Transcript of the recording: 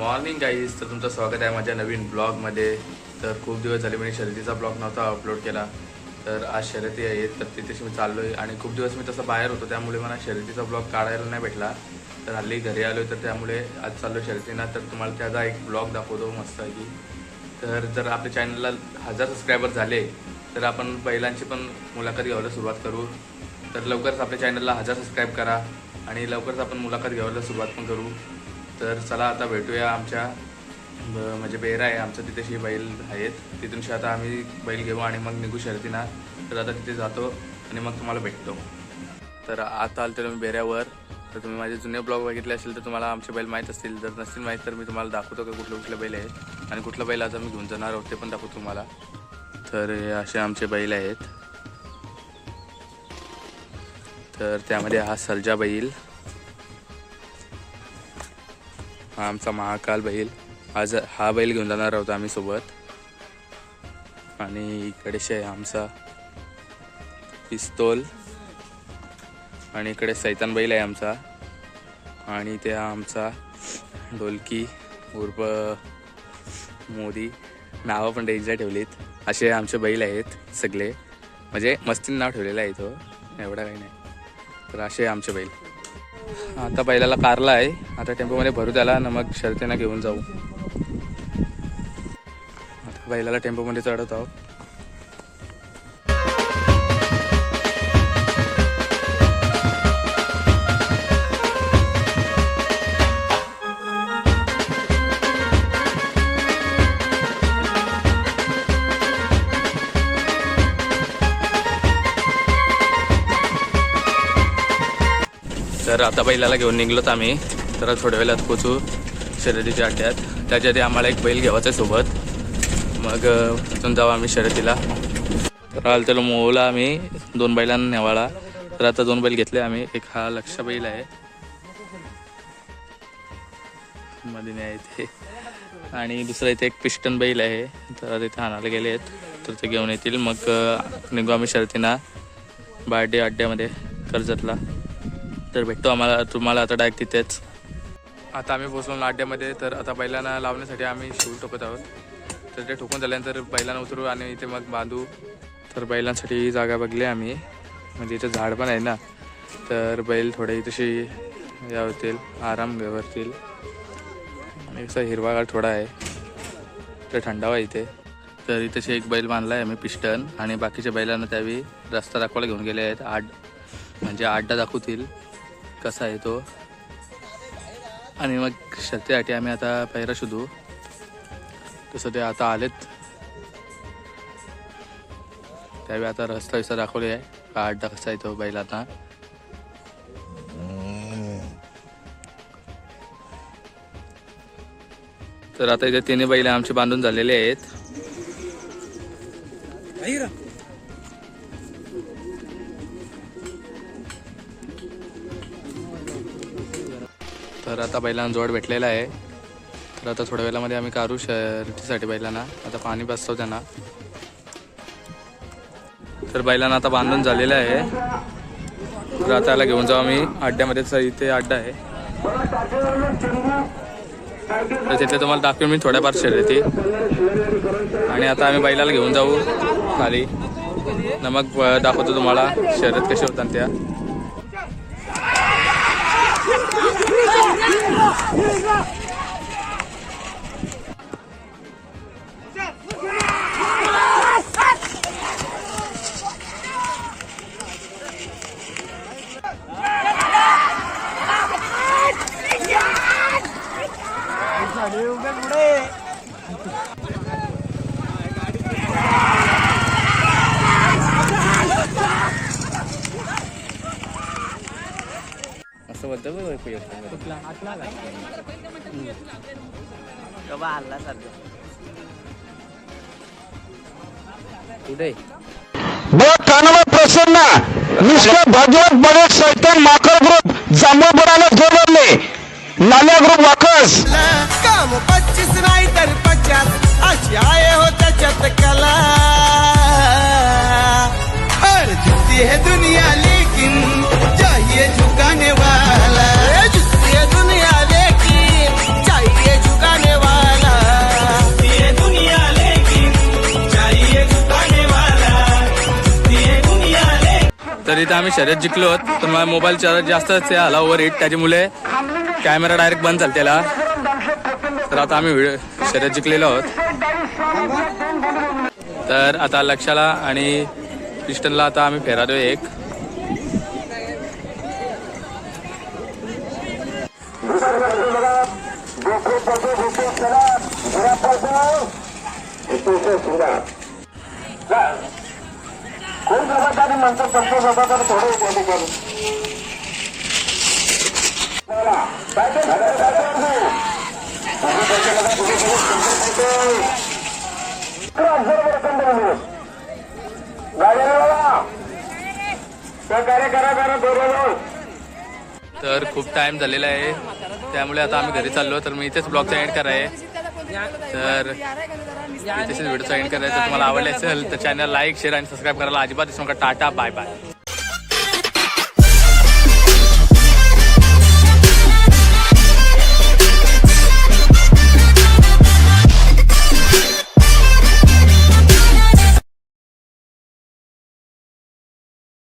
Morning guys तर तुमचं स्वागत आहे माझ्या नवीन ब्लॉगमध्ये. तर खूप दिवस झाले मी शर्यतीचा ब्लॉग नव्हता अपलोड केला. तर आज शर्यती आहेत तर तिथेच मी चाललो आहे आणि खूप दिवस मी तसं बाहेर होतो त्यामुळे मला शर्यतीचा ब्लॉग काढायला नाही भेटला. तर हल्ली घरी आलो तर त्यामुळे आज चाललो शर्यतीना. तर तुम्हाला त्याचा एक ब्लॉग दाखवतो मस्त आहे की तर जर आपल्या चॅनलला हजार सबस्क्रायबर झाले तर आपण बैलांची पण मुलाखत घ्यायला सुरुवात करू. तर लवकरच आपल्या चॅनलला हजार सबस्क्राईब करा. आणि लवकरच आपण मुलाखत घ्यायला सुरुवात पण करू. तर चला आता भेटूया आमच्या ब- म्हणजे बेरा आहे आमचं तिथेशी बैल आहेत तिथूनशी आता आम्ही बैल घेऊ आणि मग निघू शर्तीना तर आता तिथे जातो आणि मग तुम्हाला भेटतो. तर आता आल तर मी बेऱ्यावर. तर तुम्ही माझे जुने ब्लॉग बघितले असेल तर तुम्हाला आमचे बैल माहीत असतील. जर नसतील माहीत तर मी तुम्हाला दाखवतो का कुठले कुठले बैल आहेत. आणि कुठला बैल आता मी घेऊन जाणार आहोत ते पण दाखवतो तुम्हाला. तर असे आमचे बैल आहेत. तर त्यामध्ये हा सलजा बैल. हा आमचा महाकाल बैल. आज हा बैल घेऊन जाणार आहोत आम्ही सोबत. आणि इकडेशी आहे आमचा पिस्तोल. आणि इकडे सैतान बैल आहे आमचा. आणि ते आमचा ढोलकी उर्फ मोदी नावं पण डेंजर ठेवलीत. असे आमचे बैल आहेत सगळे. म्हणजे मस्तीनं नाव ठेवलेलं आहे तो एवढा काही नाही. तर असे आमचे बैल. आता बैलाला कारला आहे. आता टेम्पोमध्ये भरू त्याला ना मग शर्तीनं घेऊन जाऊ. आता बैलाला टेम्पोमध्ये चढवत आहोत. तर आता बैलाला घेऊन निघलोत आम्ही. तर थोड्या वेळात पोचू शर्यतीच्या अड्ड्यात. त्याच्या आधी आम्हाला एक बैल घ्यावाचा सोबत. मग तिथून जाऊ आम्ही शर्यतीला. तर आलं त्याला मोहला आम्ही दोन बैलांना नेवाळा तर आता दोन बैल घेतले आम्ही. एक हा लक्ष बैल आहे. मध्ये नाही ते आणि दुसरा इथे एक पिस्टन बैल आहे. तर तिथे आणायला गेले आहेत तर ते घेऊन येतील. मग निघू आम्ही शर्यतीना. बार्डे अड्ड्यामध्ये कर्जतला. तर भेटतो आम्हाला. तुम्हाला आता डायरेक्ट तिथेच. आता आम्ही पोचलो अड्ड्यामध्ये तर आता बैलांना लावण्यासाठी आम्ही शिव ठोकत आहोत. तर ते ठोकून झाल्यानंतर बैलांना उतरू आणि इथे मग बांधू. तर बैलांसाठी ही जागा बघली आम्ही. म्हणजे इथे झाड पण आहे ना. तर बैल थोडे तशी या होतील आराम करतील आणि कसं हिरवागार थोडा आहे. तर थंडावा इथे. तर इथेशी एक बैल बांधला आहे आम्ही पिस्टन. आणि बाकीच्या बैलांना त्यावेळी रस्ता दाखवायला घेऊन गेले आहेत. आठ म्हणजे आड्डा दाखवतील. कसा आहे तो? आणि मग शर्तीसाठी आम्ही आता पैरा शोधू. तसं ते आता आलेत. त्यावेळी आता रस्ता विस्ता दाखवले आहे. का अड्डा कसा आहे तो बैल आता? तर आता इथे तिन्ही बैल आमचे बांधून झालेले आहेत. तर आता बैलांना जोड भेटलेला आहे. तर आता थोड्या वेळामध्ये आम्ही काढू शर्टीसाठी बैलांना. आता पाणी बसतो त्यांना. तर बैलांना आता बांधून झालेलं आहे. तर आता याला घेऊन जाऊ आम्ही. अड्ड्यामध्ये सर इथे अड्डा आहे. तर तिथे तुम्हाला दाखवेन मी थोड्याफार शर्यती. आणि आता आम्ही बैलाला घेऊन जाऊ खाली. नमक मग दाखवतो तुम्हाला. शर्यत कशी होतात त्या. 一个 असं बोलतं कबा हल्ला सध्या कुठे? बघ कानावर प्रसन्न नुसतं भगवत बडे सैतान माकड ग्रुप जांभूळपडाला जोडले नाल्या ग्रुप वाकस. काम पच्चीस नाही तर पचास अशी आहे हो त्याच्यात कला. और जुती है दुनिया लेकिन तर आम्ही शर्यत जिंकलो तर पण मोबाईल चार्ज जास्तच आला ओव्हर हिट त्याच्यामुळे कॅमेरा डायरेक्ट बंद झाला त्याला. तर आता आम्ही व्हिडिओ शर्यत जिंकलेलो आहोत. तर आता लक्षाला आणि पिस्टनला आता आम्ही फेरालो एक. तर खूप टाइम झालेला आहे. त्यामुळे आता आम्ही घरी चाललो तर मी इथेच ब्लॉगचा एंड कराय तर इथेच व्हिडिओचा एंड करायचा. तुम्हाला आवडले असेल तर चॅनल लाईक शेअर आणि सबस्क्राईब करायला अजिबात नका. Tata bye bye